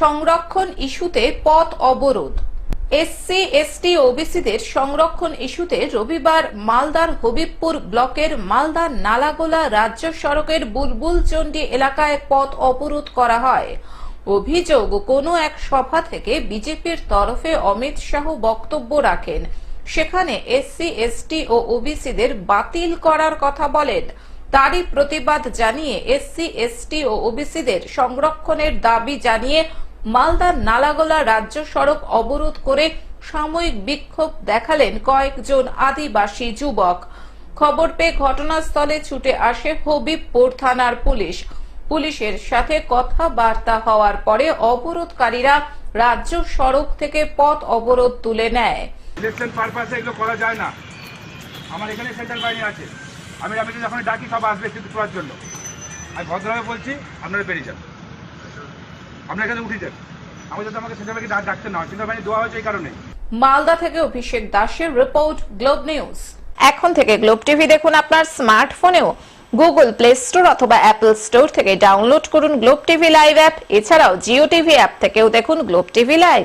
সংরক্ষণ ইস্যুতে পথ অবরোধ। এসসি এসটি ওবিসিদের সংরক্ষণ ইস্যুতে রবিবার মালদার হবিবপুর ব্লকের মালদার নালাগোলা রাজ্য সড়কের বুলবুলচন্ডী এলাকায় পথ অবরোধ করা হয়। অভিযোগ, কোনো এক সভা থেকে বিজেপির তরফে অমিত শাহ বক্তব্য রাখেন। সেখানে এসসি এসটি ও ওবিসিদের বাতিল করার কথা বলেন। তারই প্রতিবাদ জানিয়ে এসসি এসটি ও ওবিসিদের সংরক্ষণের দাবি জানিয়ে মালদার নালাগোলা রাজ্য সড়ক অবরোধ করে সাময়িক বিক্ষোভ দেখালেন কয়েকজন আদিবাসী যুবক। খবর পেয়ে ঘটনাস্থলে ছুটে আসে হবিবপুর থানার পুলিশ। পুলিশের সাথে কথাবার্তা হওয়ার পরে অবরোধকারীরা রাজ্য সড়ক থেকে পথ অবরোধ তুলে নেয়। ইলেকশন পারপাসে এগুলো করা যায় না। আমার এখানে সেন্ট্রাল বাহিনী আছে। আমি আমি যখন ডাকি, সব আসবে কিন্তু করার জন্য। আমি ভদ্রভাবে বলছি, আপনারা বেরিয়ে যান। আপনারা এখানে উঠে যান আমি যাতে আমাকে সেটা ডাকতে না হয়। বাহিনী দেওয়া হয়েছে এই কারণে। মালদা থেকে অভিষেক দাসের রিপোর্ট গ্লোব নিউজ এখন থেকে গ্লোব টিভি দেখুন আপনার স্মার্টফোনেও গুগল প্লে স্টোর অথবা অ্যাপল স্টোর থেকে ডাউনলোড করুন গ্লোব টিভি লাইভ অ্যাপ এছাড়াও জিও টিভি অ্যাপ থেকেও দেখুন গ্লোব টিভি লাইভ